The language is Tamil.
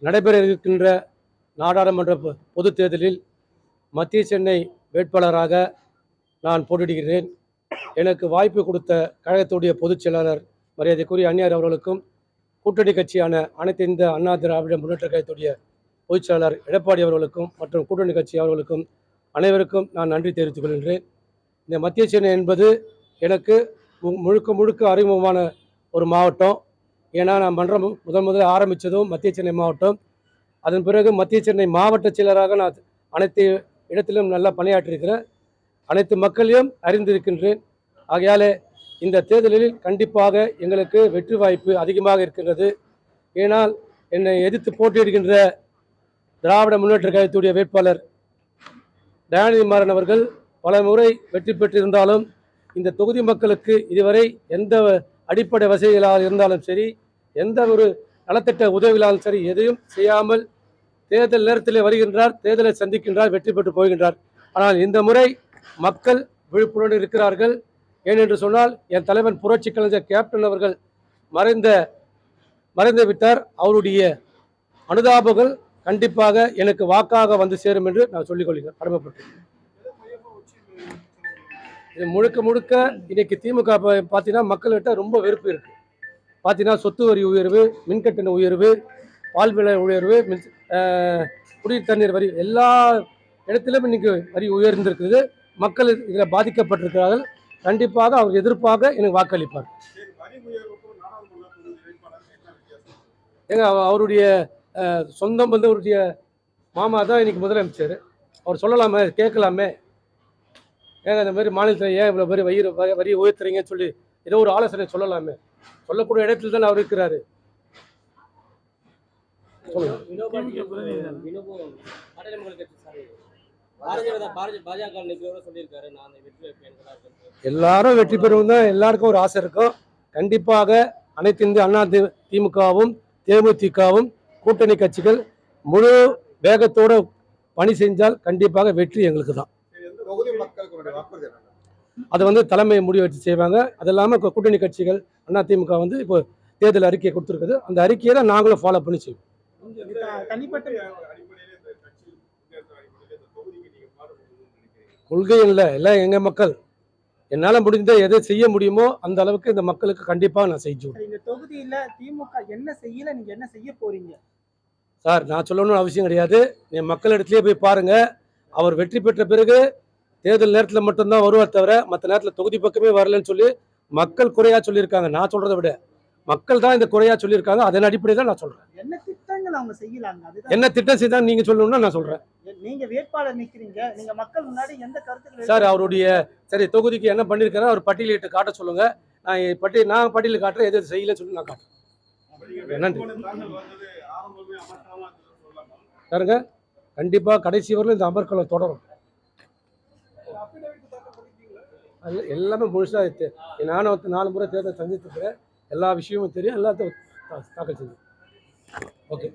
நடைபெற இருக்கின்ற நாடாளுமன்ற பொ- தேர்தலில் மத்திய சென்னை வேட்பாளராக நான் போட்டியிடுகிறேன். எனக்கு வாய்ப்பு கொடுத்த கழகத்துடைய பொதுச் செயலாளர் மரியாதைக்குரிய அந்நியார் அவர்களுக்கும் கூட்டணி கட்சியான அனைத்து இந்த அண்ணா திராவிட முன்னேற்ற கழகத்துடைய பொதுச் செயலாளர் எடப்பாடி அவர்களுக்கும் மற்றும் கூட்டணி கட்சி அவர்களுக்கும் அனைவருக்கும் நான் நன்றி தெரிவித்துக் கொள்கின்றேன். இந்த மத்திய சென்னை என்பது எனக்கு மு- முழுக்க முழுக்க அறிமுகமான ஒரு மாவட்டம். ஏன்னா நான் மன்றம் முதன் முதல்ல ஆரம்பித்ததும் மத்திய சென்னை மாவட்டம். அதன் பிறகு மத்திய சென்னை மாவட்ட செயலராக நான் அனைத்து இடத்திலும் நல்லா பணியாற்றியிருக்கிறேன் அனைத்து மக்களையும் அறிந்திருக்கின்றேன். ஆகையாலே இந்த தேர்தலில் கண்டிப்பாக எங்களுக்கு வெற்றி வாய்ப்பு அதிகமாக இருக்கின்றது. ஏனால் என்னை எதிர்த்து போட்டியிடுகின்ற திராவிட முன்னேற்ற கழகத்துடைய வேட்பாளர் தயாநிதி மாறன் அவர்கள் பல முறை வெற்றி பெற்றிருந்தாலும் இந்த தொகுதி மக்களுக்கு இதுவரை எந்த அடிப்படை வசதிகளாக இருந்தாலும் சரி எந்த ஒரு நலத்திட்ட உதவியிலும் சரி எதையும் செய்யாமல் தேர்தல் நேரத்தில் வருகின்றார் தேர்தலை சந்திக்கின்றார் வெற்றி பெற்று போகின்றார். ஆனால் இந்த முறை மக்கள் விழிப்புணர்வு இருக்கிறார்கள். ஏனென்று சொன்னால் என் தலைவன் புரட்சி கலைஞர் கேப்டன் அவர்கள் மறைந்த மறைந்து விட்டார். அவருடைய அனுதாபங்கள் கண்டிப்பாக எனக்கு வாக்காக வந்து சேரும் என்று நான் சொல்லிக்கொள்கிறேன் கடமைப்பட்டேன் இது முழுக்க முழுக்க இன்னைக்கு திமுக பார்த்தீங்கன்னா மக்கள்கிட்ட ரொம்ப வெறுப்பு இருக்குது பார்த்தீங்கன்னா சொத்து வரி உயர்வு மின்கட்டண உயர்வு பால் விலை உயர்வு மின் குடிநீர் தண்ணீர் வரி எல்லா இடத்திலும் இன்னைக்கு வரி உயர்ந்திருக்குது. மக்கள் இதில் பாதிக்கப்பட்டிருக்கிறார்கள். கண்டிப்பாக அவர் எதிர்ப்பாக எனக்கு வாக்களிப்பார். ஏங்க அவருடைய சொந்தம் வந்து அவருடைய மாமா தான் இன்னைக்கு முதலமைச்சர். அவர் சொல்லலாமே கேட்கலாமே. ஏங்க இந்த மாதிரி மாநிலத்தில் ஏன் இவ்வளோ பேர் வரி வரி- வரி உயர்த்துறீங்கன்னு சொல்லி ஏதோ ஒரு ஆலோசனை சொல்லலாமே. சொல்லக்கூடிய இடத்துல தான் அவர் இருக்கிறாரு. எல்லாரும் வெற்றி பெறும் தான் எல்லாருக்கும் ஒரு ஆசை இருக்கும். கண்டிப்பாக அனைத்து இந்திய அண்ணா தி- திமுகவும் தேமுதிகவும் கூட்டணி கட்சிகள் முழு வேகத்தோடு பணி செஞ்சால் கண்டிப்பாக வெற்றி எங்களுக்கு தான் அது வந்து தலைமை முடிவு எடுத்து செய்வாங்க. அது இல்லாமல் கூட்டணி கட்சிகள் அண்ணா திமுக வந்து இப்போ தேர்தல் அறிக்கையை கொடுத்துருக்குது. அந்த அறிக்கையை தான் நாங்களும் ஃபாலோ பண்ணி செய்வோம். கொள்கை இல்லை எல்லாம் எங்கள் மக்கள். என்னால் முடிந்த எதை செய்ய முடியுமோ அந்த அளவுக்கு இந்த மக்களுக்கு கண்டிப்பாக நான் செஞ்சு. இந்த தொகுதியில திமுக என்ன செய்யல நீங்க என்ன செய்ய போறீங்க? சார் நான் சொல்லணும்னு அவசியம் கிடையாது. நீ மக்கள் இடத்துலயே போய் பாருங்க. அவர் வெற்றி பெற்ற பிறகு தேர்தல் நேரத்தில் மட்டும்தான் வருவார் தவிர மற்ற நேரத்தில் தொகுதி பக்கமே வரலன்னு சொல்லி மக்கள் குறையா சொல்லியிருக்காங்க. நான் சொல்றதை விட மக்கள் தான் இந்த குறையா சொல்லியிருக்காங்க. அதன் அடிப்படையில் தான் நான் சொல்றேன். என்ன திட்டங்கள் அவங்க செய்யலாங்க? என்ன திட்டம் செய்தா நீங்க சொல்லணும்னா நான் சொல்றேன். நீங்க வேட்பாளர் நிக்கிறீங்க. நீங்க மக்கள் முன்னாடி எந்த கருத்துக்கள் சார் அவருடைய சரி தொகுதிக்கு என்ன பண்ணியிருக்காரோ அவர் பட்டியலிட்டு காட்ட சொல்லுங்க. நான் பட்டி நான் பட்டியலில் காட்டுறேன். எது செய்யலன்னு சொல்லி நான் காட்டுறேன். நன்றி. பாருங்க கண்டிப்பா கடைசி வரலும் இந்த அமர்க்களம் தொடரும். அது எல்லாமே முழுசாக தெ- நானும் ஒருத்தர் நாலு முறை தேர்தல் சந்தித்துக்கிறேன் எல்லா விஷயமும் தெரியும். எல்லாத்தையும் தாக்கல் செஞ்சு ஓகே.